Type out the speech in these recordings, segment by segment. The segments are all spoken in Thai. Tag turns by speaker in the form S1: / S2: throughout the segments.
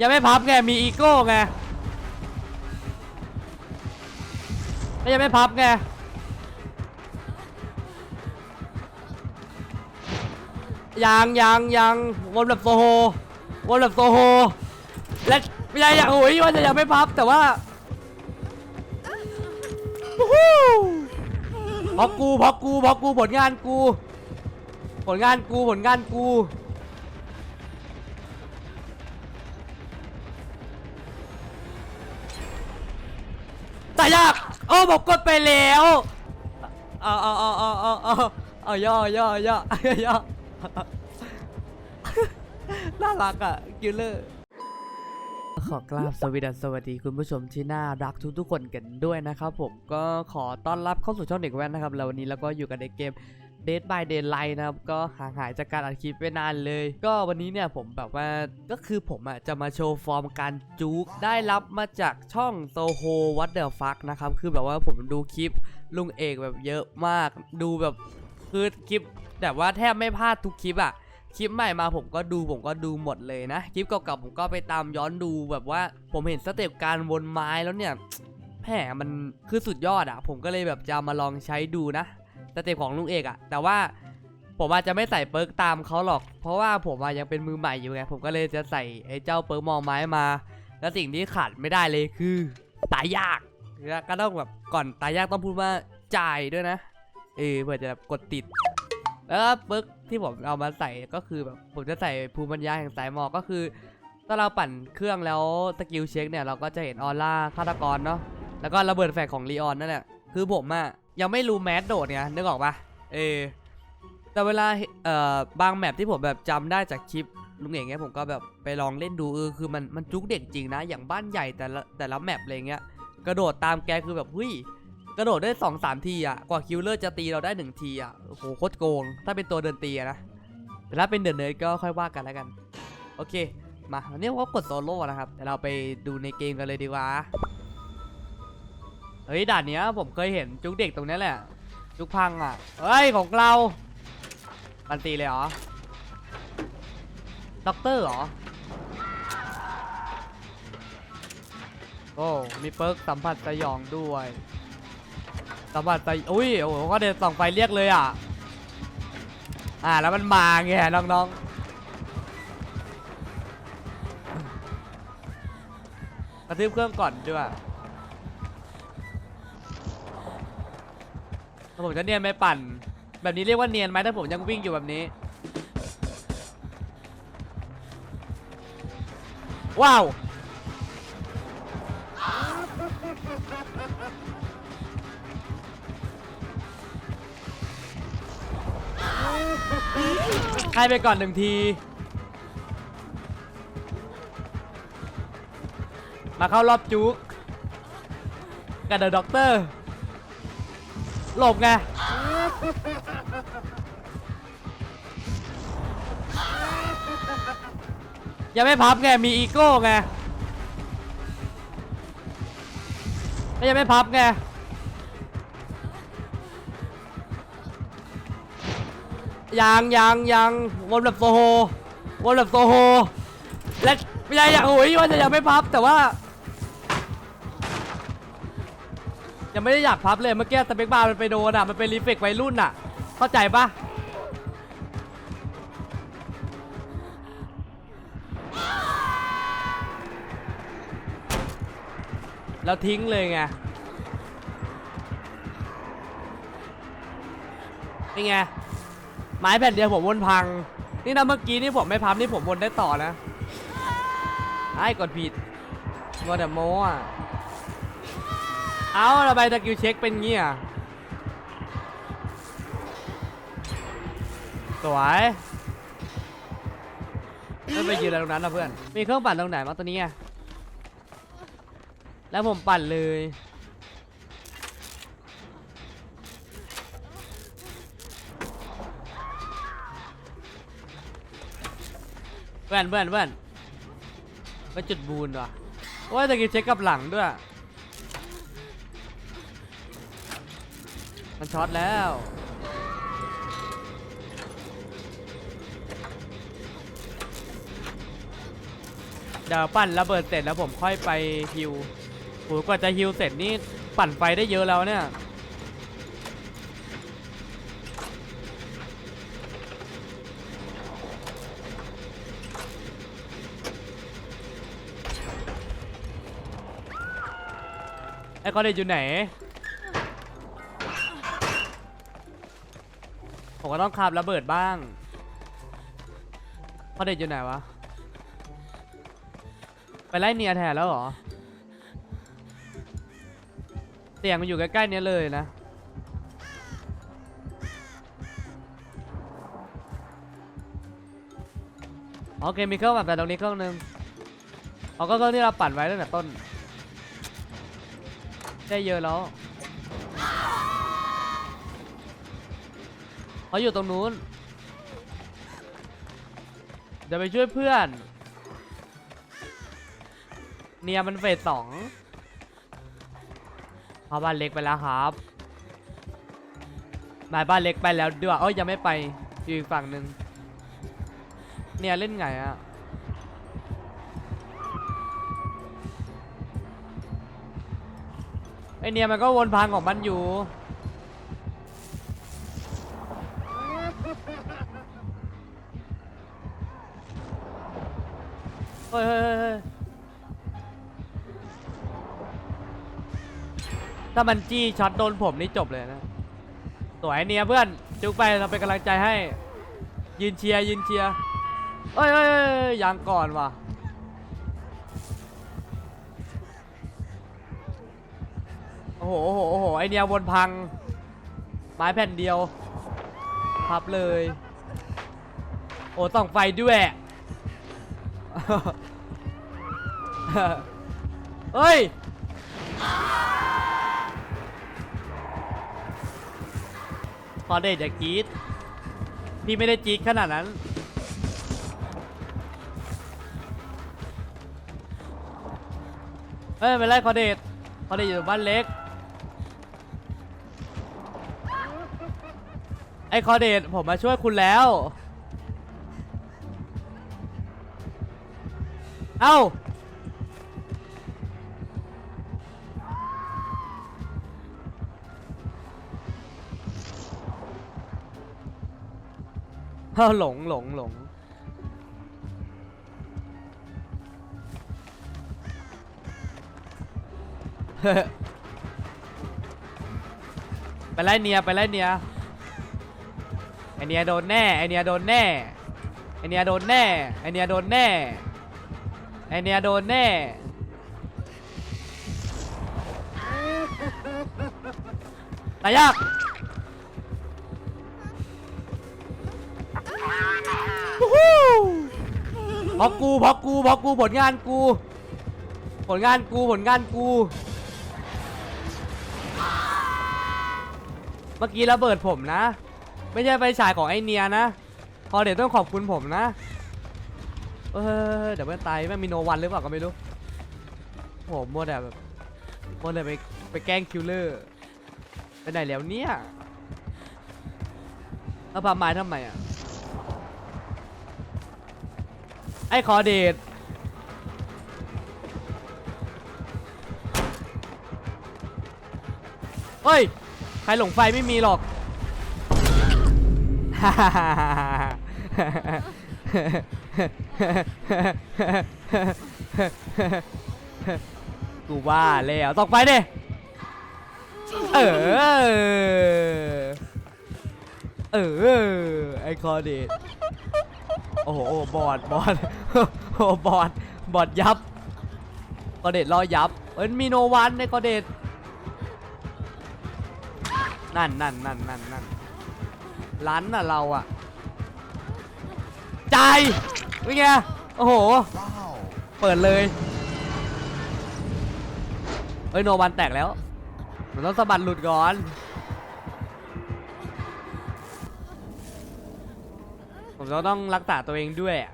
S1: ยังไม่พับไง มีอีโก้ไงแล้วยังไม่พับไง ยังยังยังวนแบบโซโฮวนแบบโซโฮ และไม่ใช่อย่างโอ้ยว่าจะยังไม่พับแต่ว่าพราะกูพราะกูพราะกูผลงานกู ผลงานกูผลงานกู แต่ยากโอ้ผมกดไปแล้วเอาเอาเอาเอาเอาเอาเอาย่อย่อย่อย่อน่ารักอะกิลเลอร์ขอกราบสวัสดีสวัสดีคุณผู้ชมที่น่ารักทุกๆคนกันด้วยนะครับผมก็ขอต้อนรับเข้าสู่ช่องเด็กแว่นนะครับแล้ววันนี้เราก็อยู่กันในเกม Dead by Daylight นะครับก็ห่างหายจากการอัดคลิปไปนานเลย ก็วันนี้เนี่ยผมแบบว่าก็คือผมอะจะมาโชว์ฟอร์มการจุกได้รับมาจากช่อง Soho What the fuck นะครับคือแบบว่าผมดูคลิปลุงเอกแบบเยอะมาก ดูแบบคือคลิปแบบว่าแทบไม่พลาดทุกคลิปอะคลิปใหม่มาผมก็ดูผมก็ดูหมดเลยนะ คลิปเก่าๆผมก็ไปตามย้อนดูแบบว่าผมเห็นสเต็ปการวนไม้แล้วเนี่ยแหมมันคือสุดยอดอะผมก็เลยแบบจะมาลองใช้ดูนะ สเต็ปของลุงเอกอะแต่ว่าผมอาจจะไม่ใส่เปิร์กตามเขาหรอก เพราะว่าผมอะยังเป็นมือใหม่อยู่ไง ผมก็เลยจะใส่ไอ้เจ้าเปิร์กมองไม้มา แล้วสิ่งที่ขาดไม่ได้เลยคือตายยากก็ต้องแบบก่อนตายยากต้องพูดว่าจ่ายด้วยนะ เออเพื่อจะกดติด แล้วก็ปึ๊กที่ผมเอามาใส่ก็คือแบบผมจะใส่ภูมิปัญญาแห่งสายหมอกก็คือถ้าเราปั่นเครื่องแล้วสกิลเช็คเนี่ยเราก็จะเห็นออร่าฆาตกรเนาะแล้วก็ระเบิดแฟกของลีออนนั่นแหละ คือผมอะยังไม่รู้แมสโดดเนี่ยนึกออกปะเออแต่เวลาเอ่อบางแมปที่ผมแบบจำได้จากคลิปลุงเอกเงี้ยผมก็แบบไปลองเล่นดูเออคือมันมันจุกเด็กจริงนะ อย่างบ้านใหญ่แต่ละแต่ละแมปอะไรเงี้ยกระโดดตามแกคือแบบเฮ้ยกระโดดได้สองสามทีอะกว่าคิวเลอร์จะตีเราได้หนึ่งทีอะโอ้โหโคตรโกง ถ้าเป็นตัวเดินตีอะนะแต่ถ้าเป็นเดินเนิร์ดก็ค่อยว่ากันแล้วกัน โอเค มาวันนี้ว่ากดโซโล่นะครับเดี๋ยวเราไปดูในเกมกันเลยดีกว่า เฮ้ยด่านเนี้ยผมเคยเห็นจุกเด็กตรงนี้แหละจุกพังอะเฮ้ยของเรามันตีเลยเหรอด็อกเตอร์เหรอโอ้มีเปิร์กสัมผัสสยองด้วยสัมผัสไปอุ้ยโอ้โหก็เดินส่องไฟเรียกเลยอะอ่าแล้วมันมาไงน้องๆกระทืบเครื่องก่อนด้วย ถ้าผมจะเนียนไม่ปั่น แบบนี้เรียกว่าเนียนไหมถ้าผมยังวิ่งอยู่แบบนี้ ว้าว ให้ไปก่อนหนึ่งที มาเข้ารอบจุกกับเดอะด็อกเตอร์ หลบไงยังไม่พับไงมีอีโก้ไงแล้วยังไม่พับไงยังยังยังวนแบบโซโฮวนแบบโซโฮและไม่ใช่อย่างโอ้ยว่าจะยังไม่พับแต่ว่า ยังไม่ได้อยากพับเลยเมื่อกี้สเปกบาร์มันไปโดนอะมันเป็นรีเฟกวัยรุ่นอะ เข้าใจปะแล้วทิ้งเลยไงเป็นไงไม้แผ่นเดียวผมวนพัง นี่นะเมื่อกี้นี่ผมไม่พับนี่ผมวนได้ต่อนะไอ้กดผิดมัวแต่โม้อะ เอาระบายตะกิวเช็คเป็นเงี้อะสวยไม่ไปยืนอะไรตรงนั้นนะเพื่อน มีเครื่องปั่นตรงไหนมาตัวนี้อะแล้วผมปั่นเลย เพื่อนเพื่อนเพื่อนไปจุดบูนว่ะโอ้ยตะกี้เช็คกับหลังด้วย มันช็อตแล้ว เดี๋ยวปั่นระเบิดเสร็จแล้วผมค่อยไปฮิวโหกว่าจะฮิวเสร็จนี่ปั่นไฟได้เยอะแล้วเนี่ยไอ้คอนเดอยู่ไหน ผมก็ต้องคาบระเบิดบ้างคอเดชอยู่ไหนวะ ไปไล่เนียแทนแล้วเหรอเสียงมันอยู่ใกล้ๆเนี้ยเลยนะ โอเคมีเครื่องปั่นไฟตรงนี้เครื่องหนึงเอาก็เครื่องที่เราปั่นไว้ตั้งแต่ต้น ได้เยอะแล้ว เขาอยู่ตรงนู้นเดี๋ยวไปช่วยเพื่อน เนียมันเฟสสองเขาบ้านเล็กไปแล้วครับนายบ้านเล็กไปแล้วด้วยเอ้ยยังไม่ไปอยู่อีกฝั่งหนึ่งเนี่ยเล่นไงอะไอเนี่ยมันก็วนพังของมันอยู่ ฮ้ยเฮ้ยเฮ้ยถ้ามันจี้ช็อตโดนผมนี่จบเลยนะสวยเนียเพื่อนจุกไปเราเป็นกำลังใจให้ ยืนเชียร์ยืนเชียร์เอ้ยเอ้ยเอ้ยยังก่อนว่ะโอ้โหโอ้โหโอ้โหไอเนียวนพัง ไม้แผ่นเดียว พับเลย โอ้ส่องไฟด้วย เฮ้ย พอเดชอย่ากรีดพี่ไม่ได้จีดขนาดนั้น เฮ้ยไม่เป็นไรคอเดชคอเดชอยู่บ้านเล็ก ไอ้คอเดชผมมาช่วยคุณแล้ว เอ้า เอ้าหลงหลงหลงไปไล่เนียไปไล่เนียไอเนียโดนแน่ไอเนียโดนแน่ไอเนียโดนแน่ไอเนียโดนแน่ไอเนียโดนแน่ตายยาก พราะกูพราะกูพราะกูผลงานกู ผลงานกูผลงานกู เมื่อกี้ระเบิดผมนะ ไม่ใช่ไฟฉายของไอเนียนะ พอเดี๋ยวต้องขอบคุณผมนะ เออเดี๋ยวมันตายแม่งมีโนวันหรือเปล่าก็ไม่รู้โหมัวแต่แบบมัวแต่ไปไปแกล้งคิลเลอร์ไปไหนแล้วเนี่ยแล้วพาไม้ทำไมอะ ไอ้คอเดทเฮ้ย ใครหลงไฟไม่มีหรอก กูว่าแล้วตกไปดิเออ เออ ไอคอเดท โอ้โหบอดบอดโอ้บอดบอดยับคอเดทรอยับเอ้ยมีโนวันในคอเดทนั่นนั่นนั่นนั่นนั่นร้านน่ะเราอะใจายเป็นไงโอ้โหเปิดเลยเอ้ยโนวันแตกแล้วมันต้องสะบัดหลุดก่อน ผมต้องต้องรักษาตัวเองด้วยอะ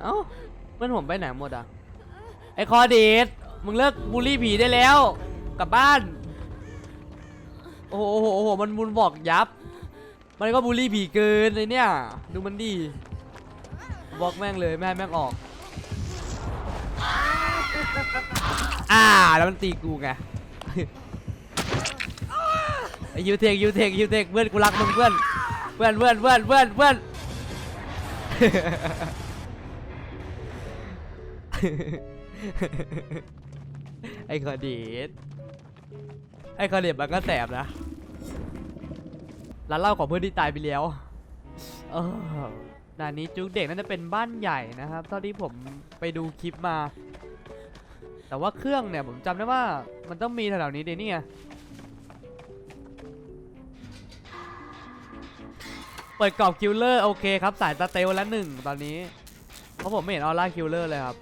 S1: เอ้าเพื่อนผมไปไหนหมดอะ ไอคอเดทมึงเลิกบูลลี่ผีได้แล้ว กลับบ้าน โอ้โหโอ้โหโอ้โหมันมุนบอกยับ มันก็บูลลี่ผีเกินเลยเนี่ย ดูมันดีบล็อกแม่งเลย ไม่ให้แม่งออก อ่า แล้วมันตีกูไงอยูเทคยูเทคยูเทคเพื่อนกูรักมึงเพื่อน เพื่อนเพื่อนเพื่อนเพื่อนเพื่อนไอ้คอดีดไอ้คอดีดมันก็แสบนะร้านเหล้าของเพื่อนที่ตายไปแล้วเออด่านนี้จุกเด็กน่าจะเป็นบ้านใหญ่นะครับเท่าที่ผมไปดูคลิปมา แต่ว่าเครื่องเนี่ยผมจำได้ว่ามันต้องมีแถวๆนี้เดนี่ไง เปิดกรอบคิลเลอร์โอเคครับสายสเตลแล้วหนึ่งตอนนี้เพราะผมไม่เห็นออร่าคิลเลอร์เลยครับ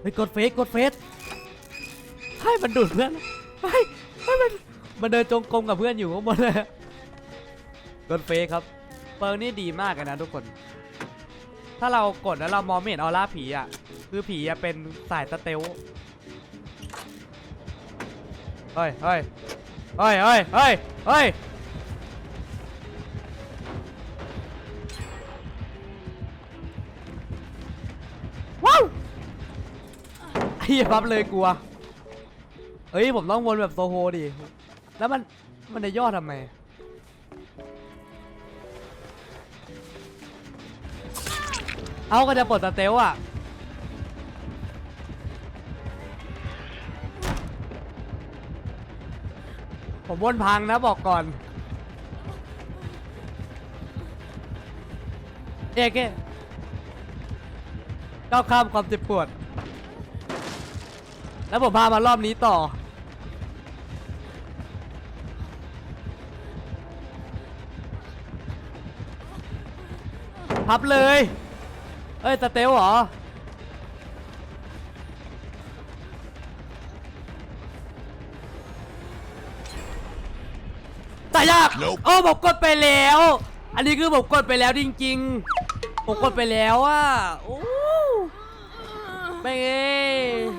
S1: เฮ้ยกดเฟสกดเฟสให้มันดูดเพื่อนให้ให้มันมันเดินจงกรมกับเพื่อนอยู่ข้างบนเลยกดเฟสครับเปิร์นี่ดีมากนะทุกคน ถ้าเรากดแล้วเรามองไม่เห็นออร่าผีอะคือผีจะเป็นสายสเตลเฮ้ยเฮ้ยเฮ้ยเฮ้ยเฮ้ยเฮ้ย เหี้ยปั๊บเลยกลัวเฮ้ยผมต้องวนแบบโซโฮดิ แล้วมันมันจะย่อทำไม เอาก็จะปลดสเตลอะ ผมวนพังนะบอกก่อน เอเก้ก้าวข้ามความเจ็บปวด แล้วผมพามารอบนี้ต่อ พับเลย เอ้ยสเตลเหรอ ตายยาก
S2: Nope
S1: โอ้ผมกดไปแล้ว อันนี้คือผมกดไปแล้วจริงๆ ผมกดไปแล้วอะโอ้ ไม่เอ้ย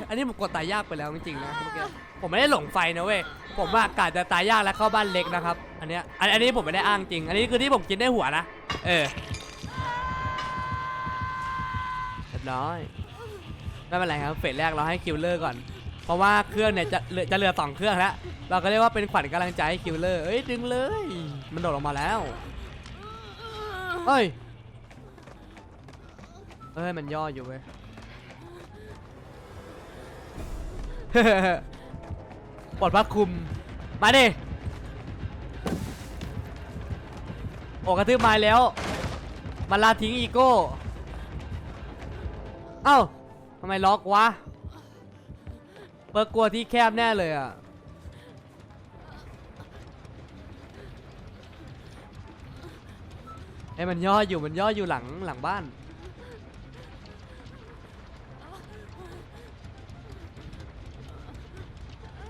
S1: อันนี้ผมกดตายยากไปแล้วจริงๆนะเมื่อกี้ผมไม่ได้หลงไฟนะเว้ย ผมว่ากาจะตายยากแล้วเข้าบ้านเล็กนะครับ อันเนี้ยอันอันนี้ผมไม่ได้อ้างจริง อันนี้คือที่ผมกินได้หัวนะ เออเรียบร้อย ไม่เป็นไรครับ เฟสแรกเราให้คิวเลอร์ก่อน เพราะว่าเครื่องเนี่ยจะเหลือจะเหลือสองเครื่องแล้ว เราก็เรียกว่าเป็นขวัญกำลังใจให้คิวเลอร์ เอ้ยดึงเลย มันโดดลงมาแล้วเอ้ยเอ้ย มันย่ออยู่เว้ย ปลดพักคุม มาดิโอ้กระทืบไม้แล้ว มันลาทิ้งอีโก้ เอ้าทำไมล็อกวะ เปิดกลัวที่แคบแน่เลยอะ ไอ้มันย่ออยู่มันย่ออยู่หลังหลังบ้าน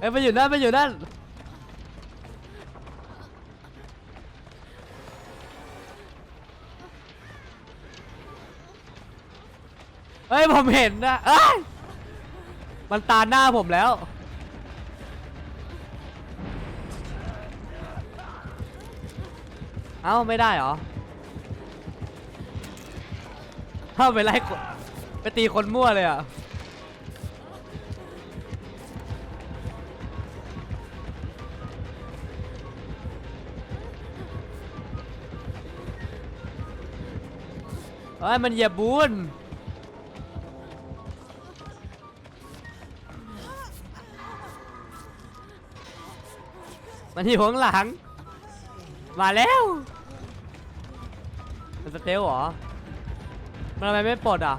S1: เอ้ยไปอยู่นั่นไปอยู่นั่นเฮ้ยผมเห็นนะเอ้ยมันตาหน้าผมแล้ว เอ้าไม่ได้เหรอเอ้าไปไล่คนไปตีคนมั่วเลยอะ เฮ้ยมันเหยียบบูนมันอยู่ข้างหลัง มาแล้วมันสเตลเหรอ มันทำไมไม่ปลดอะ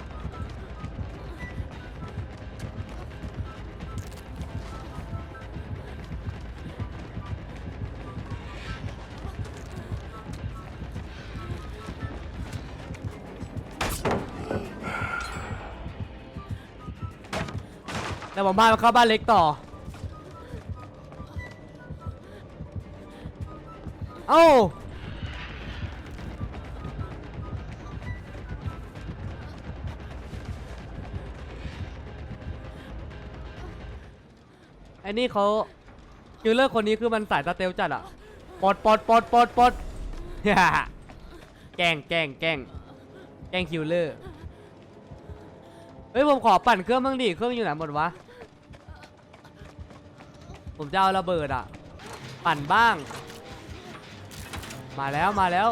S1: แต่ผมพามันเข้าบ้านเล็กต่อ เอ้าไอ้นี่เขาคิวเลอร์คนนี้คือมันสายสเตลจัดอะปลดปลดปลดปลดปลดแกล้งแกล้งแกล้งแกล้งคิวเลอร์ เฮ้ยผมขอปั่นเครื่องบ้างดิเครื่องอยู่ไหนหมดวะ ผมจะเอาระเบิดอะ ปั่นบ้าง มาแล้วมาแล้ว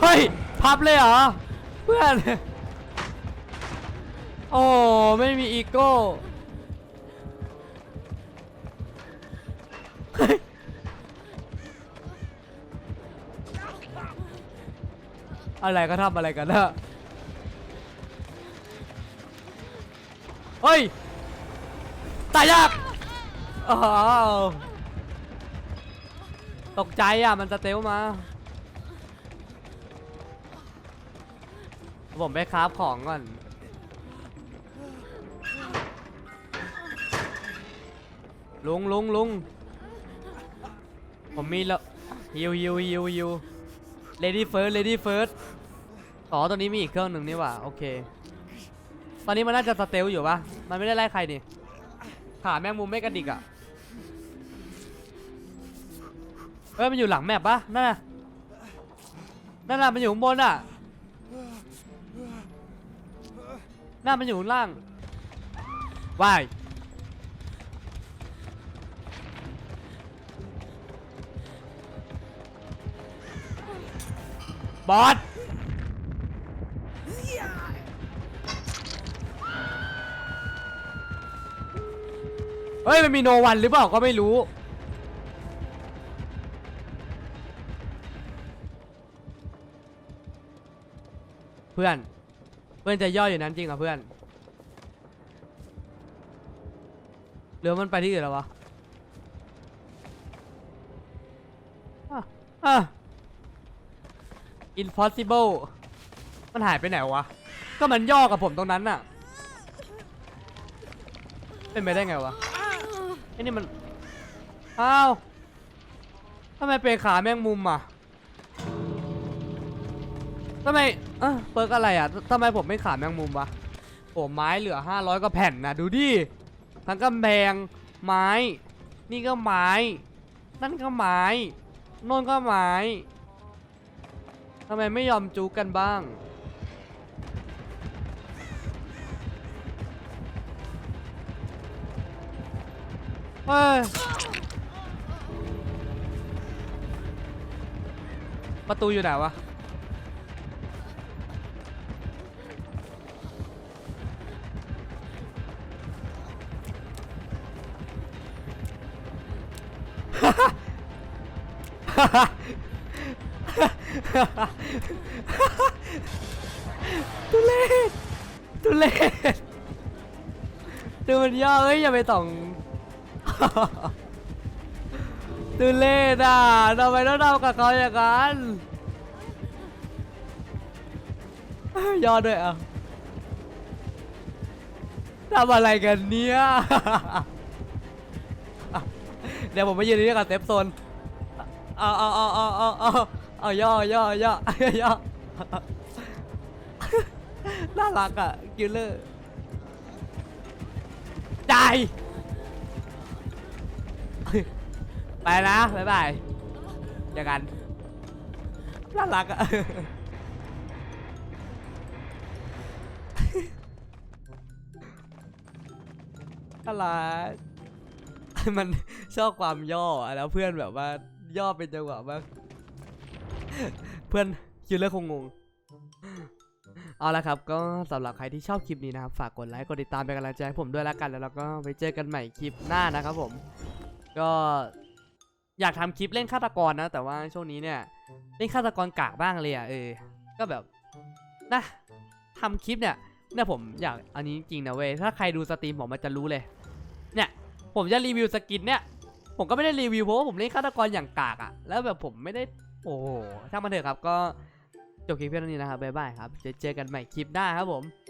S1: เฮ้ย พับเลยเหรอ เพื่อน โอ้ไม่มีอีโก้อะไรก็ทำอะไรกันนะ เฮ้ย ตายยากอ้าวตกใจอะ มันสเตลมา ผมไปคราฟของก่อน ลุงลุงลุงผมมีแล้วฮิวฮิวฮิวฮิว lady first lady first อ๋อตัวนี้มีอีกเครื่องหนึ่งนี่หว่า โอเค ตอนนี้มันน่าจะสเตลอยู่ปะมันไม่ได้ไล่ใครนี่ขาแมงมุมไม่กระดิกอะเอ้ยมันอยู่หลังแมปปะนั่นน่ะนั่นน่ะมันอยู่ข้างบนอะหน้ามันอยู่ข้างล่างวายบอส เฮ้ย มันมีโนวันหรือเปล่าก็ไม่รู้ เพื่อน เพื่อนจะย่ออยู่นั้นจริงเหรอเพื่อนหรือมันไปที่อื่นแล้ววะอะอะ impossible มันหายไปไหนวะ ก็มันย่อกับผมตรงนั้นน่ะ เป็นไปได้ไงวะ นี่มันอ้าวทำไมเป็นขาแมงมุมอะทำไมเออเปิร์กอะไรอะทำไมผมไม่ขาแมงมุมวะโอ้ไม้เหลือ 500ก็แผ่นนะดูดิทั้งกำแพงไม้ นี่ก็ไม้ นั่นก็ไม้น่นก็ไม้ทำไมไม่ยอมจูกันบ้าง เฮ้ยประตูอยู่ไหนวะ ทุเรศทุเรศดูมันย่อเอ้ยอย่าไปต่อง ทุเรศอะทำไมต้องทำกับเขาอย่างนั้นย่อด้วยอะทำอะไรกันเนี่ย เดี๋ยวผมไปยืนที่นี่กับเซฟโซน เอาเอาเอาเอาเอาเอาเอาย่อย่อย่อย่อน่ารักอะกิลเลอร์ตาย ไปนะบ๊ายบายเจอกันน่ารักอะน่ารัก มันชอบความย่ออะแล้วเพื่อนแบบว่าย่อเป็นจังหวะมากเพื่อนคิวเลอร์คงงง เอาละครับ ก็สำหรับใครที่ชอบคลิปนี้นะครับ ฝากกดไลค์ กดติดตามเป็นกำลังใจให้ผมด้วยแล้วกัน แล้วเราก็ไปเจอกันใหม่คลิปหน้านะครับผม ก็ อยากทำคลิปเล่นฆาตกรนะ แต่ว่าช่วงนี้เนี่ยเล่นฆาตกรกากบ้างเลยอะเออ ก็แบบนะทำคลิปเนี่ยเนี่ยผมอยากอันนี้จริงนะเว้ยถ้าใครดูสตรีมผมมันจะรู้เลย เนี่ย ผมจะรีวิวสกินเนี่ย ผมก็ไม่ได้รีวิวเพราะว่าผมเล่นฆาตกรอย่างกากอะแล้วแบบผมไม่ได้โอ้โหช่างมันเถอะครับก็จบคลิปเพียงเท่านี้นะครับบ๊ายบายครับจอเจอกันใหม่คลิปหน้าครับผม